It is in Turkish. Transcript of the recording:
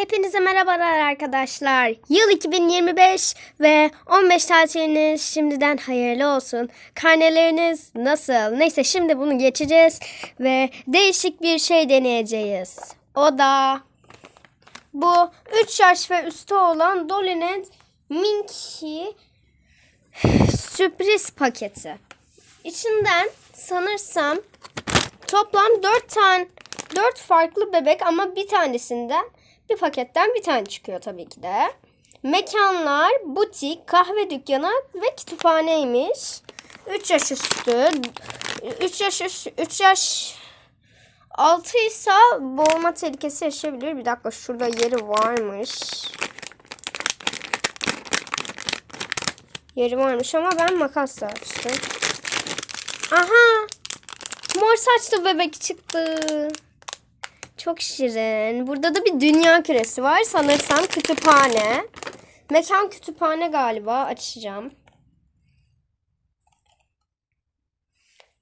Hepinize merhabalar arkadaşlar. Yıl 2025 ve 15 tatiliniz şimdiden hayırlı olsun. Karneleriniz nasıl? Neyse şimdi bunu geçeceğiz ve değişik bir şey deneyeceğiz. O da bu 3 yaş ve üstü olan Dolly'nin Minky sürpriz paketi. İçinden sanırsam Toplam 4 tane 4 farklı bebek ama bir tanesinden bir paketten bir tane çıkıyor tabii ki de. Mekanlar, butik, kahve dükkanı ve kütüphaneymiş. 3 yaş üstü 3 yaş üstü, 3 yaş altı ise boğulma tehlikesi yaşayabilir. Bir dakika şurada yeri varmış. Yeri varmış ama ben makasla açtım. Aha! Mor saçlı bebek çıktı. Çok şirin. Burada da bir dünya küresi var. Sanırsam kütüphane. Mekan kütüphane galiba. Açacağım.